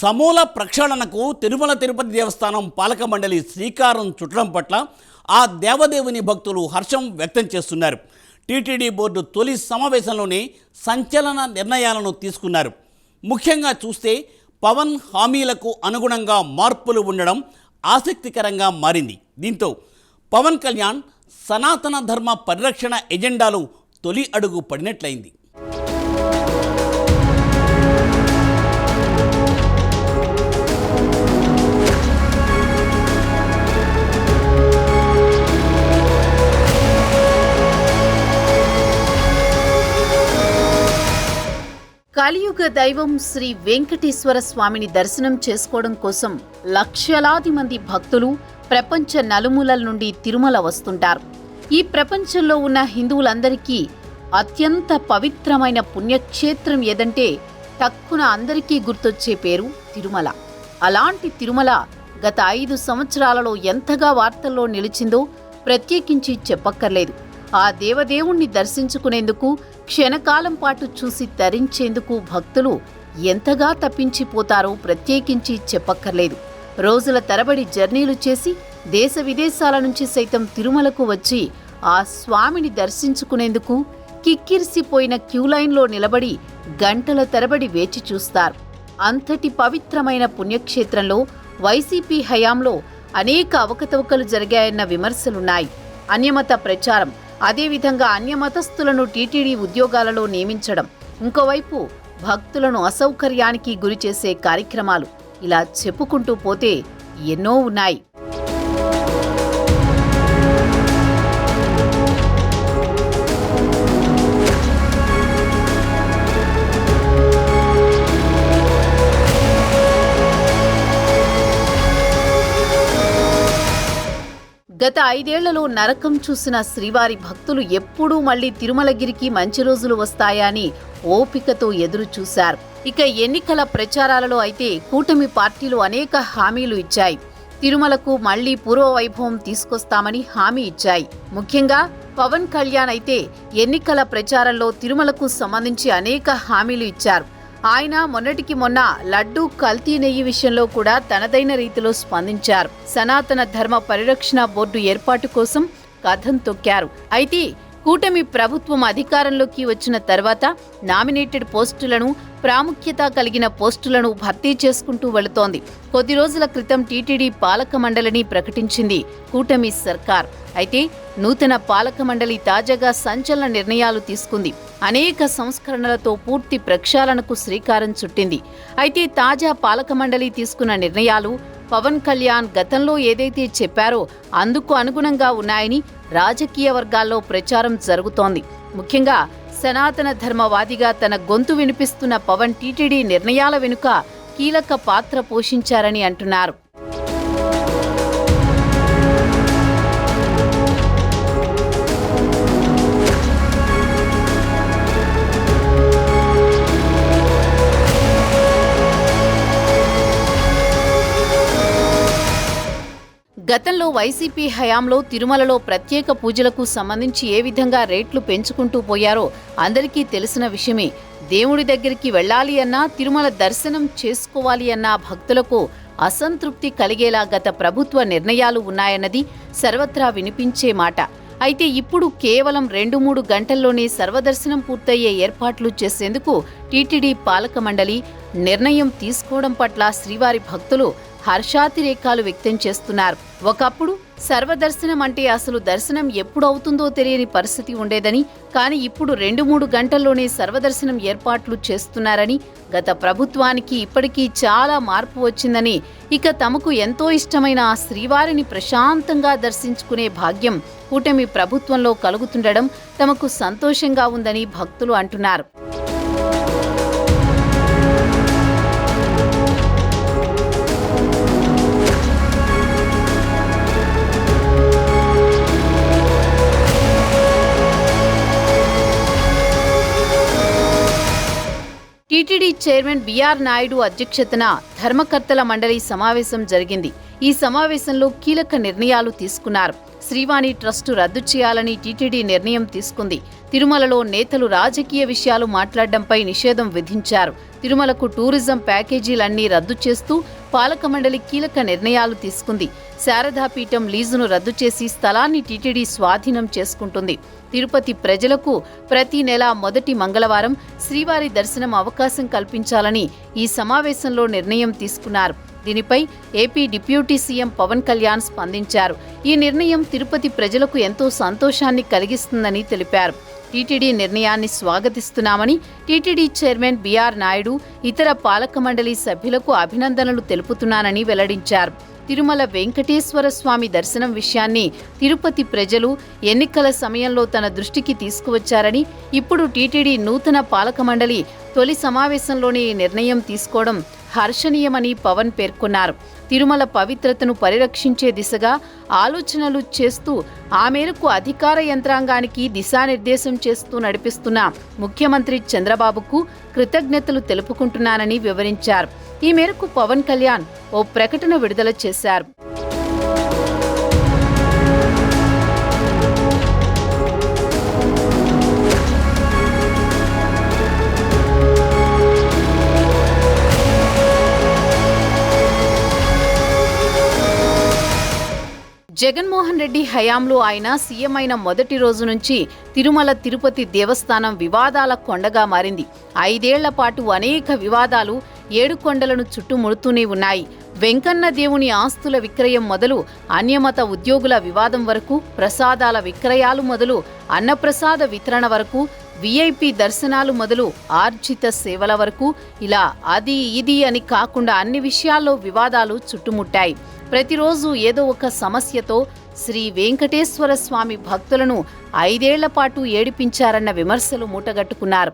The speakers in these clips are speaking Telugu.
సమూల ప్రక్షాళనకు తిరుమల తిరుపతి దేవస్థానం పాలక మండలి శ్రీకారం చుట్టడం పట్ల ఆ దేవదేవుని భక్తులు హర్షం వ్యక్తం చేస్తున్నారు. టీటీడీ బోర్డు తొలి సమావేశంలోనే సంచలన నిర్ణయాలను తీసుకున్నారు. ముఖ్యంగా చూస్తే పవన్ హామీలకు అనుగుణంగా మార్పులు ఉండడం ఆసక్తికరంగా మారింది. దీంతో పవన్ కళ్యాణ్ సనాతన ధర్మ పరిరక్షణ ఎజెండాలు తొలి అడుగు పడినట్లయింది. కలియుగ దైవం శ్రీ వెంకటేశ్వర స్వామిని దర్శనం చేసుకోవడం కోసం లక్షలాది మంది భక్తులు ప్రపంచ నలుమూలల నుండి తిరుమల వస్తుంటారు. ఈ ప్రపంచంలో ఉన్న హిందువులందరికీ అత్యంత పవిత్రమైన పుణ్యక్షేత్రం ఏదంటే తక్కున అందరికీ గుర్తొచ్చే పేరు తిరుమల. అలాంటి తిరుమల గత ఐదు సంవత్సరాలలో ఎంతగా వార్తల్లో నిలిచిందో ప్రత్యేకించి చెప్పక్కర్లేదు. ఆ దేవదేవుణ్ణి దర్శించుకునేందుకు క్షణకాలం పాటు చూసి తరించేందుకు భక్తులు ఎంతగా తప్పించిపోతారో ప్రత్యేకించి చెప్పక్కర్లేదు. రోజుల తరబడి జర్నీలు చేసి దేశ విదేశాల నుంచి సైతం తిరుమలకు వచ్చి ఆ స్వామిని దర్శించుకునేందుకు కిక్కిరిసిపోయిన క్యూలైన్లో నిలబడి గంటల తరబడి వేచి చూస్తారు. అంతటి పవిత్రమైన పుణ్యక్షేత్రంలో వైసీపీ హయాంలో అనేక అవకతవకలు జరిగాయన్న విమర్శలున్నాయి. అన్యమత ప్రచారం అదేవిధంగా అన్యమతస్థులను టీటీడీ ఉద్యోగాలలో నియమించడం ఇంకోవైపు భక్తులను అసౌకర్యానికి గురిచేసే కార్యక్రమాలు ఇలా చెప్పుకుంటూ పోతే ఎన్నో ఉన్నాయి. గత ఐదేళ్ళలో నరకం చూసిన శ్రీవారి భక్తులు ఎప్పుడూ మళ్ళీ తిరుమలగిరికి మంచి రోజులు వస్తాయని ఓపికతో ఎదురు చూశారు ఇక ఎన్నికల ప్రచారాలలో అయితే కూటమి పార్టీలు అనేక హామీలు ఇచ్చాయి. తిరుమలకు మళ్ళీ పూర్వ వైభవం తీసుకొస్తామని హామీ ఇచ్చాయి. ముఖ్యంగా పవన్ కళ్యాణ్ అయితే ఎన్నికల ప్రచారంలో తిరుమలకు సంబంధించి అనేక హామీలు ఇచ్చారు. ఆయన మొన్నటికి మొన్న లడ్డూ కల్తీ నెయ్యి విషయంలో కూడా తనదైన రీతిలో స్పందించారు. సనాతన ధర్మ పరిరక్షణ బోర్డు ఏర్పాటు కోసం కథం తొక్కారు. అయితే కూటమి ప్రభుత్వం అధికారంలోకి వచ్చిన తర్వాత నామినేటెడ్ పోస్టులను ప్రాముఖ్యత కలిగిన పోస్టులను భర్తీ చేసుకుంటూ వెళుతోంది. కొద్ది రోజుల క్రితం టీటీడీ పాలక మండలిని ప్రకటించింది కూటమి సర్కార్. అయితే నూతన పాలక మండలి తాజాగా సంచలన నిర్ణయాలు తీసుకుంది. అనేక సంస్కరణలతో పూర్తి ప్రక్షాళనకు శ్రీకారం చుట్టింది. అయితే తాజా పాలక మండలి తీసుకున్న నిర్ణయాలు పవన్ కళ్యాణ్ గతంలో ఏదైతే చెప్పారో అందుకు అనుగుణంగా ఉన్నాయని రాజకీయ వర్గాల్లో ప్రచారం జరుగుతోంది. ముఖ్యంగా సనాతన ధర్మవాదిగా తన గొంతు వినిపిస్తున్న పవన్ టీటీడీ నిర్ణయాల వెనుక కీలక పాత్ర పోషించారని అంటున్నారు. గతంలో వైసీపీ హయాంలో తిరుమలలో ప్రత్యేక పూజలకు సంబంధించి ఏ విధంగా రేట్లు పెంచుకుంటూ పోయారో అందరికీ తెలిసిన విషయమే. దేవుడి దగ్గరికి వెళ్ళాలి అన్నా తిరుమల దర్శనం చేసుకోవాలి అన్నా భక్తులకు అసంతృప్తి కలిగేలా గత ప్రభుత్వ నిర్ణయాలు ఉన్నాయన్నది సర్వత్రా వినిపించే మాట. అయితే ఇప్పుడు కేవలం రెండు మూడు గంటల్లోనే సర్వదర్శనం పూర్తయ్యే ఏర్పాట్లు చేసేందుకు టీటీడీ పాలక మండలి నిర్ణయం తీసుకోవడం పట్ల శ్రీవారి భక్తులు హర్షాతిరేకాలు వ్యక్తం చేస్తున్నారు. ఒకప్పుడు సర్వదర్శనం అంటే అసలు దర్శనం ఎప్పుడు అవుతుందో తెలియని పరిస్థితి ఉండేదని కానీ ఇప్పుడు రెండు మూడు గంటల్లోనే సర్వదర్శనం ఏర్పాట్లు చేస్తున్నారని గత ప్రభుత్వానికి ఇప్పటికీ చాలా మార్పు వచ్చిందని ఇక తమకు ఎంతో ఇష్టమైన ఆ శ్రీవారిని ప్రశాంతంగా దర్శించుకునే భాగ్యం కూటమి ప్రభుత్వంలో కలుగుతుండడం తమకు సంతోషంగా ఉందని భక్తులు అంటున్నారు. టీటీడీ చైర్మన్ బీఆర్ నాయుడు అధ్యక్షతన ధర్మకర్తల మండలి సమావేశం జరిగింది. ఈ సమావేశంలో కీలక నిర్ణయాలు తీసుకున్నారు. శ్రీవాణి ట్రస్టు రద్దు చేయాలని టీటీడీ నిర్ణయం తీసుకుంది. తిరుమలలో నేతలు రాజకీయ విషయాలు మాట్లాడడంపై నిషేధం విధించారు. తిరుమలకు టూరిజం ప్యాకేజీలన్నీ రద్దు చేస్తూ పాలక మండలి కీలక నిర్ణయాలు తీసుకుంది. శారదాపీఠం లీజును రద్దు చేసి స్థలాన్ని టీటీడీ స్వాధీనం చేసుకుంటుంది. తిరుపతి ప్రజలకు ప్రతి నెల మొదటి మంగళవారం శ్రీవారి దర్శనం అవకాశం కల్పించాలని ఈ సమావేశంలో నిర్ణయం తీసుకున్నారు. దీనిపై AP deputy CM Pawan Kalyan స్పందించారు. ఈ నిర్ణయం తిరుపతి ప్రజలకు ఎంతో సంతోషాన్ని కలిగిస్తుందని తెలిపారు. టీటీడీ నిర్ణయాన్ని స్వాగతిస్తున్నామని TTD chairman B R Naidu ఇతర పాలక మండలి సభ్యులకు అభినందనలు తెలుపుతున్నానని వెల్లడించారు. తిరుమల వెంకటేశ్వర స్వామి దర్శనం విషయాన్ని తిరుపతి ప్రజలు ఎన్నికల సమయంలో తన దృష్టికి తీసుకువచ్చారని ఇప్పుడు టీటీడీ నూతన పాలక మండలి తొలి సమావేశంలోనే ఈ నిర్ణయం తీసుకోవడం హర్షణీయమని పవన్ పేర్కొన్నారు. తిరుమల పవిత్రతను పరిరక్షించే దిశగా ఆలోచనలు చేస్తూ ఆ మేరకు అధికార యంత్రాంగానికి దిశానిర్దేశం చేస్తూ నడిపిస్తున్న ముఖ్యమంత్రి చంద్రబాబుకు కృతజ్ఞతలు తెలుపుకుంటున్నానని వివరించారు. ఈ మేరకు పవన్ కళ్యాణ్ ఓ ప్రకటన విడుదల చేశారు. జగన్మోహన్ రెడ్డి హయాంలో ఆయన సీఎం అయిన మొదటి రోజు నుంచి తిరుమల తిరుపతి దేవస్థానం వివాదాల కొండగా మారింది. ఐదేళ్ళ పాటు అనేక వివాదాలు ఏడు కొండలను చుట్టుముడుతూనే ఉన్నాయి. వెంకన్న దేవుని ఆస్తుల విక్రయం మొదలు అన్యమత ఉద్యోగుల వివాదం వరకు ప్రసాదాల విక్రయాలు మొదలు అన్నప్రసాద వితరణ వరకు విఐపి దర్శనాలు మొదలు ఆర్జిత సేవల వరకు ఇలా అది ఇది అని కాకుండా అన్ని విషయాల్లో వివాదాలు చుట్టుముట్టాయి. ప్రతిరోజు ఏదో ఒక సమస్యతో శ్రీ వెంకటేశ్వర స్వామి భక్తులను ఐదేళ్ళ పాటు ఏడిపించారన్న విమర్శలు మూటగట్టుకున్నారు.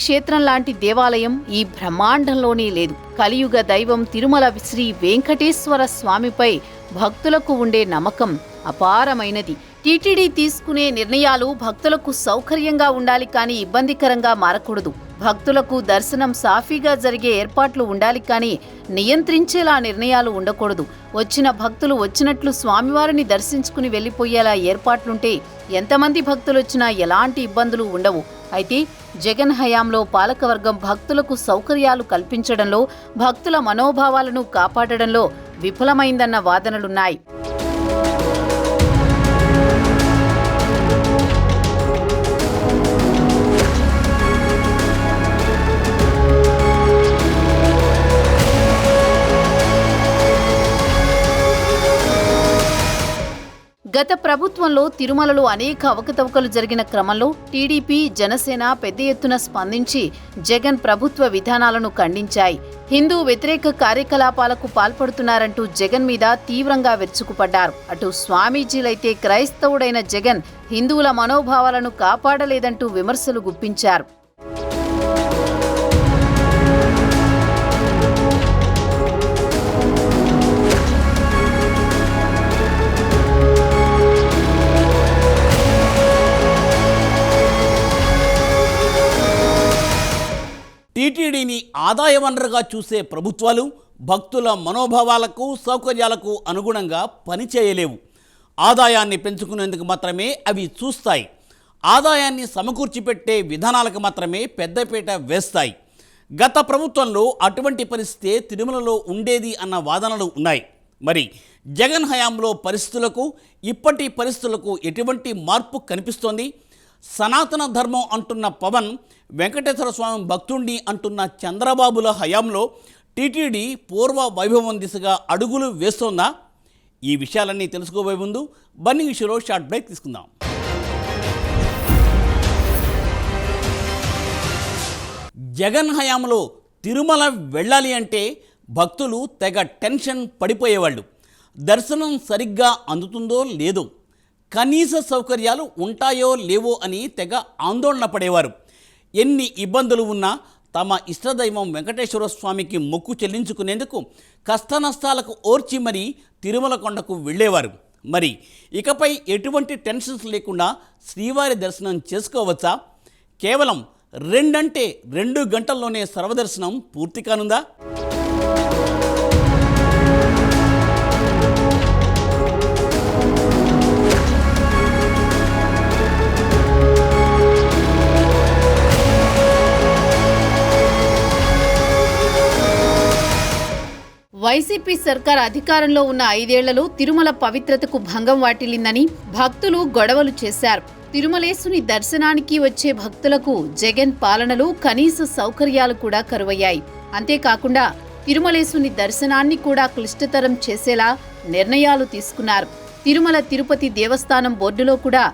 క్షేత్రం లాంటి దేవాలయం ఈ బ్రహ్మాండంలోనే లేదు. కలియుగ దైవం తిరుమల శ్రీ వెంకటేశ్వర స్వామిపై భక్తులకు ఉండే నమ్మకం అపారమైనది. టీటీడీ తీసుకునే నిర్ణయాలు భక్తులకు సౌకర్యంగా ఉండాలి కానీ ఇబ్బందికరంగా మారకూడదు. భక్తులకు దర్శనం సాఫీగా జరిగే ఏర్పాట్లు ఉండాలి కానీ నియంత్రించేలా నిర్ణయాలు ఉండకూడదు. వచ్చిన భక్తులు వచ్చినట్లు స్వామివారిని దర్శించుకుని వెళ్ళిపోయేలా ఏర్పాట్లుంటే ఎంతమంది భక్తులు వచ్చినా ఎలాంటి ఇబ్బందులు ఉండవు. అయితే జగన్ హయాంలో పాలకవర్గం భక్తులకు సౌకర్యాలు కల్పించడంలో భక్తుల మనోభావాలను కాపాడడంలో విఫలమైందన్న వాదనలున్నాయి. గత ప్రభుత్వంలో తిరుమలలో అనేక అవకతవకలు జరిగిన క్రమంలో టీడీపీ జనసేన పెద్ద ఎత్తున స్పందించి జగన్ ప్రభుత్వ విధానాలను ఖండించాయి. హిందూ వ్యతిరేక కార్యకలాపాలకు పాల్పడుతున్నారంటూ జగన్ మీద తీవ్రంగా విరుచుకుపడ్డారు. అటు స్వామీజీలైతే క్రైస్తవుడైన జగన్ హిందువుల మనోభావాలను కాపాడలేదంటూ విమర్శలు గుప్పించారు. ఆదాయ వనరుగా చూసే ప్రభుత్వాలు భక్తుల మనోభావాలకు సౌకర్యాలకు అనుగుణంగా పనిచేయలేవు. ఆదాయాన్ని పెంచుకునేందుకు మాత్రమే అవి చూస్తాయి. ఆదాయాన్ని సమకూర్చి పెట్టే విధానాలకు మాత్రమే పెద్దపీట వేస్తాయి. గత ప్రభుత్వంలో అటువంటి పరిస్థితే తిరుమలలో ఉండేది అన్న వాదనలు ఉన్నాయి. మరి జగన్ హయాంలో పరిస్థితులకు ఇప్పటి పరిస్థితులకు ఎటువంటి మార్పు కనిపిస్తోంది? సనాతన ధర్మం అంటున్న పవన్ వెంకటేశ్వర స్వామి భక్తుండి అంటున్న చంద్రబాబుల హయాంలో టీటీడీ పూర్వ వైభవం దిశగా అడుగులు వేస్తోందా? ఈ విషయాలన్నీ తెలుసుకోబోయే ముందు బన్నీ ఇష్యూలో షార్ట్ బ్రేక్ తీసుకుందాం. జగన్ హయాంలో తిరుమల వెళ్ళాలి అంటే భక్తులు తెగ టెన్షన్ పడిపోయేవాళ్ళు. దర్శనం సరిగ్గా అందుతుందో లేదో కనీస సౌకర్యాలు ఉంటాయో లేవో అని తెగ ఆందోళన పడేవారు. ఎన్ని ఇబ్బందులు ఉన్నా తమ ఇష్టదైవం వెంకటేశ్వర స్వామికి మొక్కు చెల్లించుకునేందుకు కష్టనష్టాలకు ఓర్చి మరీ తిరుమల కొండకు వెళ్ళేవారు. మరి ఇకపై ఎటువంటి టెన్షన్స్ లేకుండా శ్రీవారి దర్శనం చేసుకోవచ్చా? కేవలం రెండంటే రెండు గంటల్లోనే సర్వదర్శనం పూర్తి కానుందా? వైసీపీ సర్కార్ అధికారంలో ఉన్న ఐదేళ్ళలో తిరుమల పవిత్రతకు భంగం వాటిల్లిందని భక్తులు గొడవలు చేశారు. తిరుమలేశుని దర్శనానికి వచ్చే భక్తులకు జగన్ పాలనలో కనీస సౌకర్యాలు కూడా కరువయ్యాయి. అంతేకాకుండా తిరుమలేశుని దర్శనాన్ని కూడా క్లిష్టతరం చేసేలా నిర్ణయాలు తీసుకున్నారు. తిరుమల తిరుపతి దేవస్థానం బోర్డులో కూడా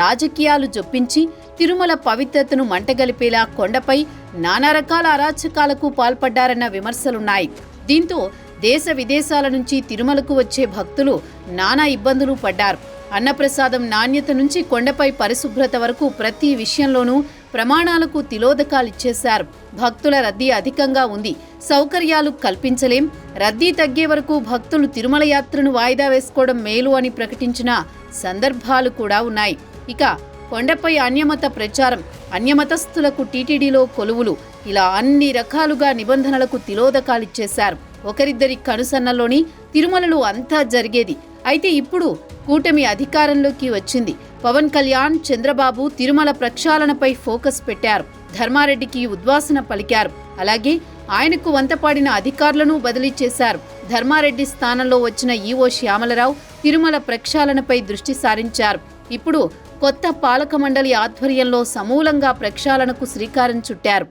రాజకీయాలు జొప్పించి తిరుమల పవిత్రతను మంటగలిపేలా కొండపై నానా రకాల అరాచకాలకు పాల్పడ్డారన్న విమర్శలున్నాయి. దీంతో దేశ విదేశాల నుంచి తిరుమలకు వచ్చే భక్తులు నానా ఇబ్బందులు పడ్డారు. అన్నప్రసాదం నాణ్యత నుంచి కొండపై పరిశుభ్రత వరకు ప్రతి విషయంలోనూ ప్రమాణాలకు తిలోదకాలిచ్చేశారు భక్తుల రద్దీ అధికంగా ఉంది. సౌకర్యాలు కల్పించలేం. రద్దీ తగ్గే వరకు భక్తులు తిరుమల యాత్రను వాయిదా వేసుకోవడం మేలు అని ప్రకటించిన సందర్భాలు కూడా ఉన్నాయి. ఇక కొండపై అన్యమత ప్రచారం. అన్యమతస్థులకు టీటీడీలో కొలువులు. ఇలా అన్ని రకాలుగా నిబంధనలకు తిలోదకాలిచ్చేశారు ఒకరిద్దరి కనుసన్నలోని తిరుమలలో అంతా జరిగేది. అయితే ఇప్పుడు కూటమి అధికారంలోకి వచ్చింది. పవన్ కళ్యాణ్ చంద్రబాబు తిరుమల ప్రక్షాళనపై ఫోకస్ పెట్టారు. ధర్మారెడ్డికి ఉద్వాసన పలికారు. అలాగే ఆయనకు వంతపాడిన అధికారులను బదిలీ చేశారు. ధర్మారెడ్డి స్థానంలో వచ్చిన ఈవో శ్యామలరావు తిరుమల ప్రక్షాళనపై దృష్టి సారించారు. ఇప్పుడు కొత్త పాలక మండలి ఆధ్వర్యంలో సమూలంగా ప్రక్షాళనకు శ్రీకారం చుట్టారు.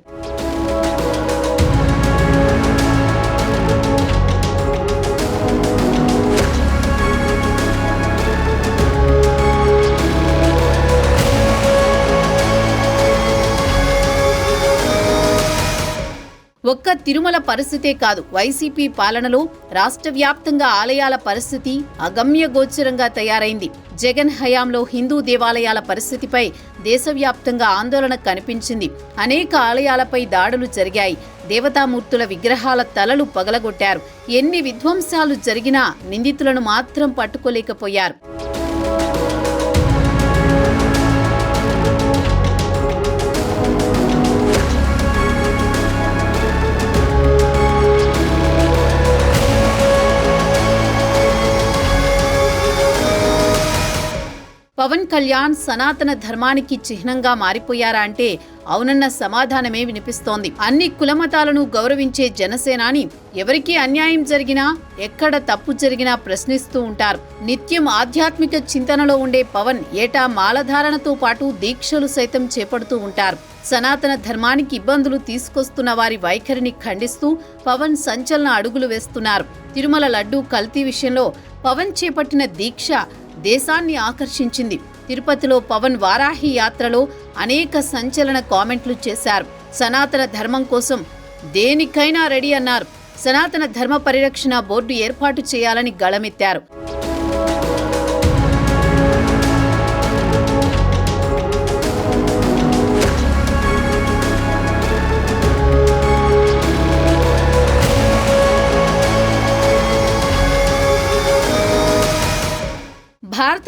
ఒక్క తిరుమల పరిస్థితే కాదు. వైసీపీ పాలనలో రాష్ట్ర వ్యాప్తంగా ఆలయాల పరిస్థితి అగమ్య గోచరంగా తయారైంది. జగన్ హయాంలో హిందూ దేవాలయాల పరిస్థితిపై దేశవ్యాప్తంగా ఆందోళన కనిపించింది. అనేక ఆలయాలపై దాడులు జరిగాయి. దేవతామూర్తుల విగ్రహాల తలలు పగలగొట్టారు. ఎన్ని విధ్వంసాలు జరిగినా నిందితులను మాత్రం పట్టుకోలేకపోయారు. పవన్ కళ్యాణ్ సనాతన ధర్మానికి చిహ్నంగా మారిపోయారా అంటే అవునన్న సమాధానమే వినిపిస్తోంది. అన్ని కులమతాలను గౌరవించే జనసేనాని ఎవరికి అన్యాయం జరిగినా ఎక్కడ తప్పు జరిగినా ప్రశ్నిస్తూ ఉంటారు. నిత్యం ఆధ్యాత్మిక చింతనలో ఉండే పవన్ ఏటా మాలధారణతో పాటు దీక్షలు సైతం చేపడుతూ ఉంటారు. సనాతన ధర్మానికి ఇబ్బందులు తీసుకొస్తున్న వారి వైఖరిని ఖండిస్తూ పవన్ సంచలన అడుగులు వేస్తున్నారు. తిరుమల లడ్డూ కల్తీ విషయంలో పవన్ చేపట్టిన దీక్ష దేశాన్ని ఆకర్షించింది. తిరుపతిలో పవన్ వారాహి యాత్రలో అనేక సంచలన కామెంట్లు చేశారు. సనాతన ధర్మం కోసం దేనికైనా రెడీ అన్నారు. సనాతన ధర్మ పరిరక్షణ బోర్డు ఏర్పాటు చేయాలని గళమెత్తారు.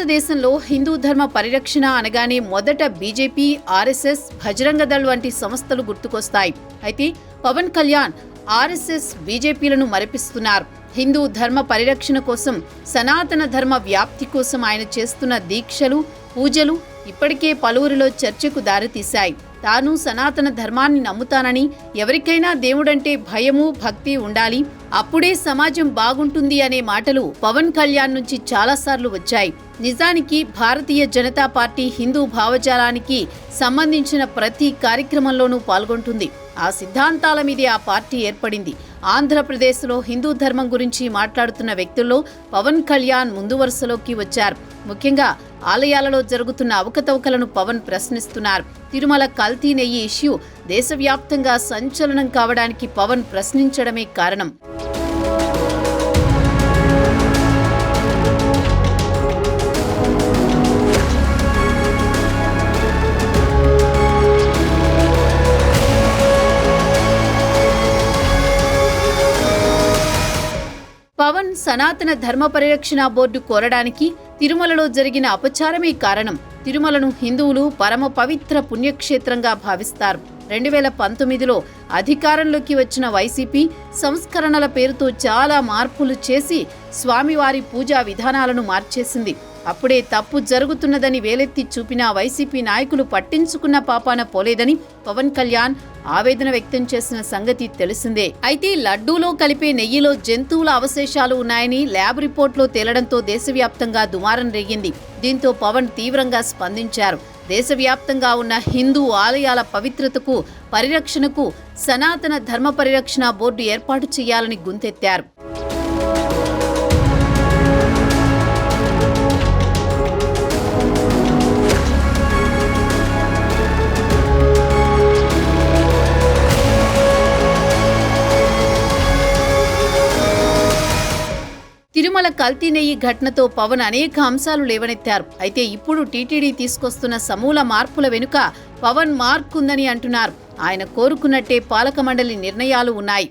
భారతదేశంలో హిందూ ధర్మ పరిరక్షణ అనగానే మొదట బీజేపీ ఆర్ఎస్ఎస్ భజరంగ దళ్ వంటి సంస్థలు గుర్తుకొస్తాయి. అయితే పవన్ కళ్యాణ్ ఆర్ఎస్ఎస్ బీజేపీలను మరపిస్తున్నారు. హిందూ ధర్మ పరిరక్షణ కోసం సనాతన ధర్మ వ్యాప్తి కోసం ఆయన చేస్తున్న దీక్షలు పూజలు ఇప్పటికే పలువురిలో చర్చకు దారితీశాయి. తాను సనాతన ధర్మాన్ని నమ్ముతానని ఎవరికైనా దేవుడంటే భయము భక్తి ఉండాలి. అప్పుడే సమాజం బాగుంటుంది అనే మాటలు పవన్ కళ్యాణ్ నుంచి చాలాసార్లు వచ్చాయి. నిజానికి భారతీయ జనతా పార్టీ హిందూ భావజాలానికి సంబంధించిన ప్రతి కార్యక్రమంలోనూ పాల్గొంటుంది. ఆ సిద్ధాంతాల మీదే ఆ పార్టీ ఏర్పడింది. ఆంధ్రప్రదేశ్లో హిందూ ధర్మం గురించి మాట్లాడుతున్న వ్యక్తుల్లో పవన్ కళ్యాణ్ ముందు వరుసలోకి వచ్చారు. ముఖ్యంగా ఆలయాలలో జరుగుతున్న అవకతవకలను పవన్ ప్రశ్నిస్తున్నారు. తిరుమల కల్తీ నెయ్యి ఇష్యూ దేశవ్యాప్తంగా సంచలనం కావడానికి పవన్ ప్రశ్నించడమే కారణం. సనాతన ధర్మ పరిరక్షణ బోర్డు కోరడానికి తిరుమలలో జరిగిన అపచారమే కారణం. తిరుమలను హిందువులు పరమ పవిత్ర పుణ్యక్షేత్రంగా భావిస్తారు. రెండు వేల పంతొమ్మిదిలో అధికారంలోకి వచ్చిన వైసీపీ సంస్కరణల పేరుతో చాలా మార్పులు చేసి స్వామివారి పూజా విధానాలను మార్చేసింది. అప్పుడే తప్పు జరుగుతున్నదని వేలెత్తి చూపిన వైసీపీ నాయకులు పట్టించుకున్న పాపాన పోలేదని పవన్ కళ్యాణ్ ఆవేదన వ్యక్తం చేసిన సంగతి తెలిసిందే. అయితే లడ్డూలో కలిపే నెయ్యిలో జంతువుల అవశేషాలు ఉన్నాయని ల్యాబ్ రిపోర్ట్లో తేలడంతో దేశవ్యాప్తంగా దుమారం రేగింది. దీంతో పవన్ తీవ్రంగా స్పందించారు. దేశవ్యాప్తంగా ఉన్న హిందూ ఆలయాల పవిత్రతకు పరిరక్షణకు సనాతన ధర్మ పరిరక్షణ బోర్డు ఏర్పాటు చేయాలని గుంతెత్తారు. తిరుమల కల్తీ నెయ్యి ఘటనతో పవన్ అనేక అంశాలు లేవనెత్తారు. అయితే ఇప్పుడు టీటీడీ తీసుకొస్తున్న సమూల మార్పుల వెనుక పవన్ మార్క్ ఉందని అంటున్నారు. ఆయన కోరుకున్నట్టే పాలక మండలి నిర్ణయాలు ఉన్నాయి.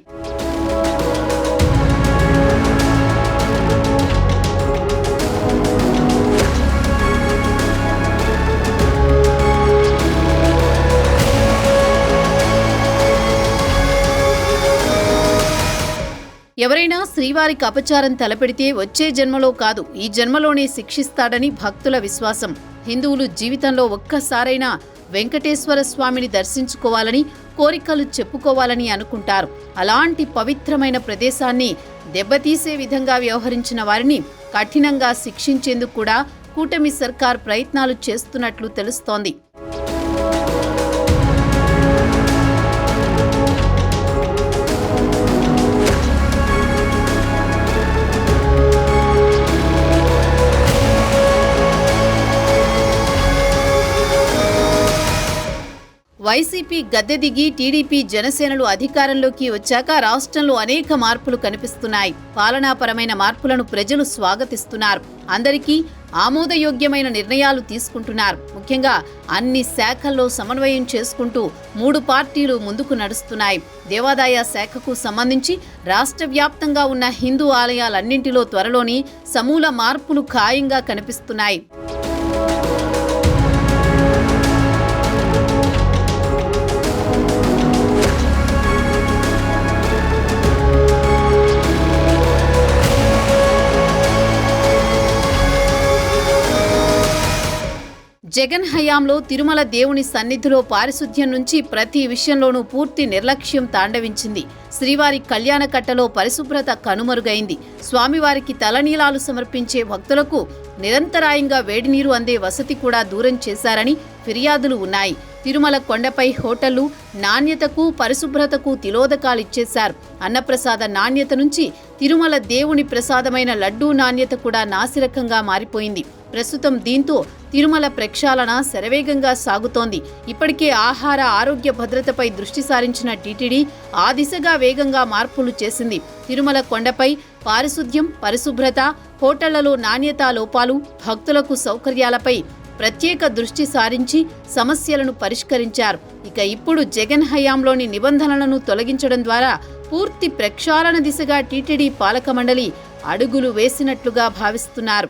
ఎవరైనా శ్రీవారికి అపచారం తలపెడితే వచ్చే జన్మలో కాదు ఈ జన్మలోనే శిక్షిస్తాడని భక్తుల విశ్వాసం. హిందువులు జీవితంలో ఒక్కసారైనా వెంకటేశ్వర స్వామిని దర్శించుకోవాలని కోరికలు చెప్పుకోవాలని అనుకుంటారు. అలాంటి పవిత్రమైన ప్రదేశాన్ని దెబ్బతీసే విధంగా వ్యవహరించిన వారిని కఠినంగా శిక్షించేందుకు కూడా కూటమి సర్కార్ ప్రయత్నాలు చేస్తున్నట్లు తెలుస్తోంది. వైసీపీ గద్దె దిగి టీడీపీ జనసేనలు అధికారంలోకి వచ్చాక రాష్ట్రంలో అనేక మార్పులు కనిపిస్తున్నాయి. పాలనాపరమైన మార్పులను ప్రజలు స్వాగతిస్తున్నారు. అందరికీ ఆమోదయోగ్యమైన నిర్ణయాలు తీసుకుంటున్నారు. ముఖ్యంగా అన్ని శాఖల్లో సమన్వయం చేసుకుంటూ మూడు పార్టీలు ముందుకు నడుస్తున్నాయి. దేవాదాయ శాఖకు సంబంధించి రాష్ట్ర వ్యాప్తంగా ఉన్న హిందూ ఆలయాలన్నింటిలో త్వరలోని సమూల మార్పులు ఖాయంగా కనిపిస్తున్నాయి. జగన్ హయాంలో తిరుమల దేవుని సన్నిధిలో పారిశుధ్యం నుంచి ప్రతి విషయంలోనూ పూర్తి నిర్లక్ష్యం తాండవించింది. శ్రీవారి కళ్యాణ కట్టలో పరిశుభ్రత కనుమరుగైంది. స్వామివారికి తలనీలాలు సమర్పించే భక్తులకు నిరంతరాయంగా వేడి నీరు అందే వసతి కూడా దూరం చేశారని ఫిర్యాదులు ఉన్నాయి. తిరుమల కొండపై హోటళ్ళు నాణ్యతకు పరిశుభ్రతకు తిలోదకాలిచ్చేశారు. అన్నప్రసాద నాణ్యత నుంచి తిరుమల దేవుని ప్రసాదమైన లడ్డూ నాణ్యత కూడా నాసిరకంగా మారిపోయింది. ప్రస్తుతం దీంతో తిరుమల ప్రక్షాళన శరవేగంగా సాగుతోంది. ఇప్పటికే ఆహార ఆరోగ్య భద్రతపై దృష్టి సారించిన టీటీడీ ఆ దిశగా వేగంగా మార్పులు చేసింది. తిరుమల కొండపై పారిశుద్ధ్యం పరిశుభ్రత హోటళ్ళలో నాణ్యతా లోపాలు భక్తులకు సౌకర్యాలపై ప్రత్యేక దృష్టి సారించి సమస్యలను పరిష్కరించారు. ఇక ఇప్పుడు జగన్ హయాంలోని నిబంధనలను తొలగించడం ద్వారా పూర్తి ప్రక్షాళన దిశగా టీటీడీ పాలక మండలి అడుగులు వేసినట్లుగా భావిస్తున్నారు.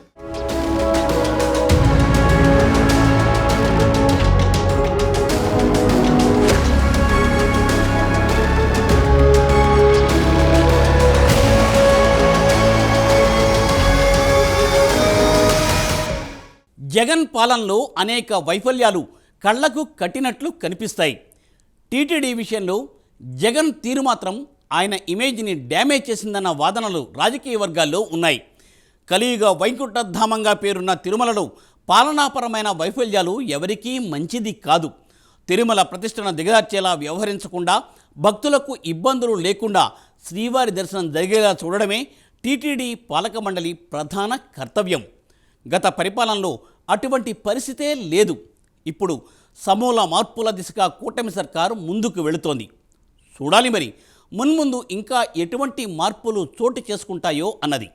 జగన్ పాలనలో అనేక వైఫల్యాలు కళ్ళకు కట్టినట్లు కనిపిస్తాయి. టీటీడీ విషయంలో జగన్ తీరు మాత్రం ఆయన ఇమేజ్ని డ్యామేజ్ చేసిందన్న వాదనలు రాజకీయ వర్గాల్లో ఉన్నాయి. కలియుగ వైకుంఠధామంగా పేరున్న తిరుమలలో పాలనాపరమైన వైఫల్యాలు ఎవరికీ మంచిది కాదు. తిరుమల ప్రతిష్టను దిగజార్చేలా వ్యవహరించకుండా భక్తులకు ఇబ్బందులు లేకుండా శ్రీవారి దర్శనం జరిగేలా చూడడమే టీటీడీ పాలక మండలి ప్రధాన కర్తవ్యం. గత పరిపాలనలో అటువంటి పరిస్థితే లేదు. ఇప్పుడు సమూల మార్పుల దిశగా కూటమి సర్కారు ముందుకు వెళుతోంది. చూడాలి మరి మున్ముందు ఇంకా ఎటువంటి మార్పులు చోటు చేసుకుంటాయో అన్నది.